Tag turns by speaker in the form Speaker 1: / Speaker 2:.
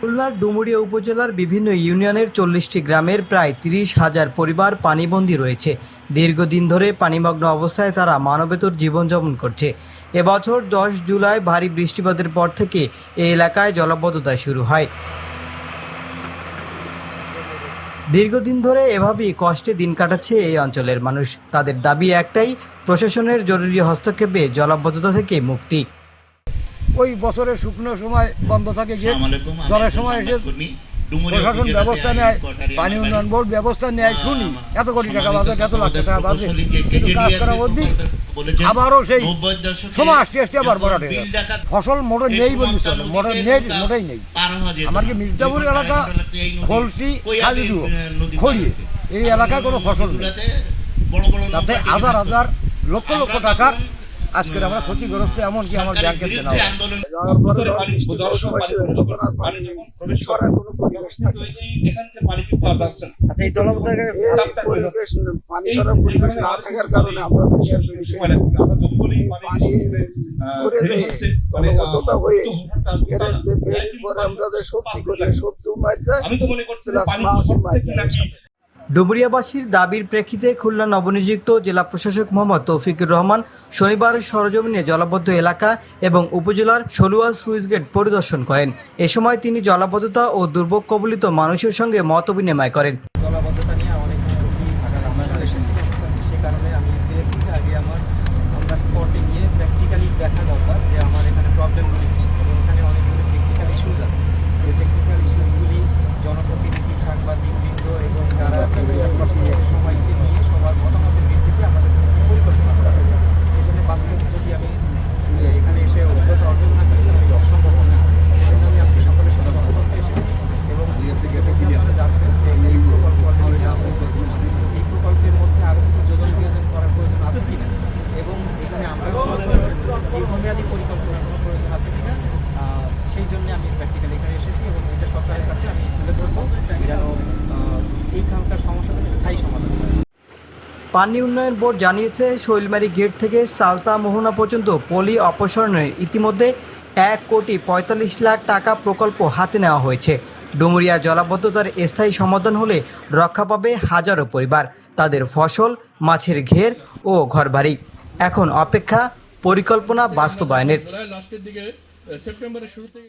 Speaker 1: খুলনার ডুমুরিয়া উপজেলার বিভিন্ন ইউনিয়নের চল্লিশটি গ্রামের প্রায় তিরিশ হাজার পরিবার পানিবন্দী রয়েছে। দীর্ঘদিন ধরে পানিমগ্ন অবস্থায় তারা মানবেতর জীবনযাপন করছে। এবছর দশ জুলাই ভারী বৃষ্টিপাতের পর থেকে এ এলাকায় জলবদ্ধতা শুরু হয়। দীর্ঘদিন ধরে এভাবেই কষ্টে দিন কাটাচ্ছে এই অঞ্চলের মানুষ। তাদের দাবি একটাই, প্রশাসনের জরুরি হস্তক্ষেপে জলাবদ্ধতা থেকে মুক্তি।
Speaker 2: ওই বছরের শুকনো সময় বন্ধ থাকে গেট জ্বরের সময় এসে প্রশাসন ব্যবস্থা নেয় পানি উন্নয়ন বোর্ড ব্যবস্থা নেয় শুনি। এত কোটি টাকা বাজে এত লাখ টাকা বাজে। কিন্তু কাজ করা অবধি আবারও সেই সময় আসতে আসতে আবার বড় হয়ে। ফসল মোটে নেই বলি চলে মোটে নেই মোটেই নেই। আমার কি মির্জাপুর এলাকা খলসি খালিদুয়ো খড়িয়ে এই এলাকায় কোনো ফসল নেই। তাতে হাজার হাজার লক্ষ লক্ষ টাকার আজকের আমরা ক্ষতিগ্রস্ত এমনকি আমার ব্যাংকের দেনা আচ্ছা এই জলপথে
Speaker 3: পরিবেশ পানি পরিবেশ না থাকার কারণে আমরা
Speaker 4: আমি তো মনে করছিলাম পানি পড়ছে নাকি
Speaker 1: ডুবুরিয়াবাসীর দাবির প্রেক্ষিতে খুলনা নবনিযুক্ত জেলা প্রশাসক মোহাম্মদ তৌফিকুর রহমান শনিবার সরজমিনে জলাবদ্ধ এলাকা এবং উপজেলার সলুয়া সুইচ গেট পরিদর্শন করেন। এ সময় তিনি জলাবদ্ধতা ও দুর্ভোগ কবলিত মানুষের সঙ্গে মত বিনিময় করেন
Speaker 5: জলাবদ্ধতা নিয়ে অনেক ঝুঁকি থাকার আমরা এসেছি সে কারণে আমি চেয়েছি যে আগে আমার আমরা স্পটে গিয়ে প্র্যাকটিক্যালি দেখা দরকার যে আমার এখানে প্রবলেমগুলি কী এবং এখানে অনেকগুলো টেকনিক্যাল ইস্যুজ আছে এই টেকনিক্যাল ইস্যুগুলি জনপ্রতিনিধি সাংবাদিকবৃন্দ এবং যারা সবাইকে নিয়ে সবার মতামতের ভিত্তিতে আমাদের পরিকল্পনা করা হবে এই জন্য বাস্তব যদি আমি এ, এখানে এসে অভিজ্ঞতা অর্জন না করি তাহলে অসম্ভব হবে সেজন্য আমি আজকে সকলের সাথে কথা বলতে এসেছি এবং এক্ষেত্রে আপনারা জানবেন যে এই প্রকল্প অলরেডি নেওয়া হয়েছে এই প্রকল্পের মধ্যে আরও কিছু যোজন বিয়োজন করার প্রয়োজন আছে কিনা এবং এখানে আমরা কোনো দীর্ঘমেয়াদী পরিকল্পনার কোনো প্রয়োজন আছে কিনা আহ, সেই জন্য আমি প্র্যাকটিক্যালি এখানে এসেছি এবং এটা সরকারের কাছে আমি তুলে ধরবো যেন আহ, এইখানকার সমস্যাটা স্থায়ী সমাধান
Speaker 1: পানি উন্নয়ন বোর্ড জানিয়েছে শৈলমারি গেট থেকে সালতা মোহনা পর্যন্ত পলি অপসারণের ইতিমধ্যে এক কোটি পঁয়তাল্লিশ লাখ টাকা প্রকল্প হাতে নেওয়া হয়েছে। ডুমুরিয়া জলাবদ্ধতার স্থায়ী সমাধান হলে রক্ষা পাবে হাজারো পরিবার তাদের ফসল মাছের ঘের ও ঘরবাড়ি। এখন অপেক্ষা পরিকল্পনা বাস্তবায়নের।
Speaker 4: লাস্টের দিকে সেপ্টেম্বরের শুরু থেকে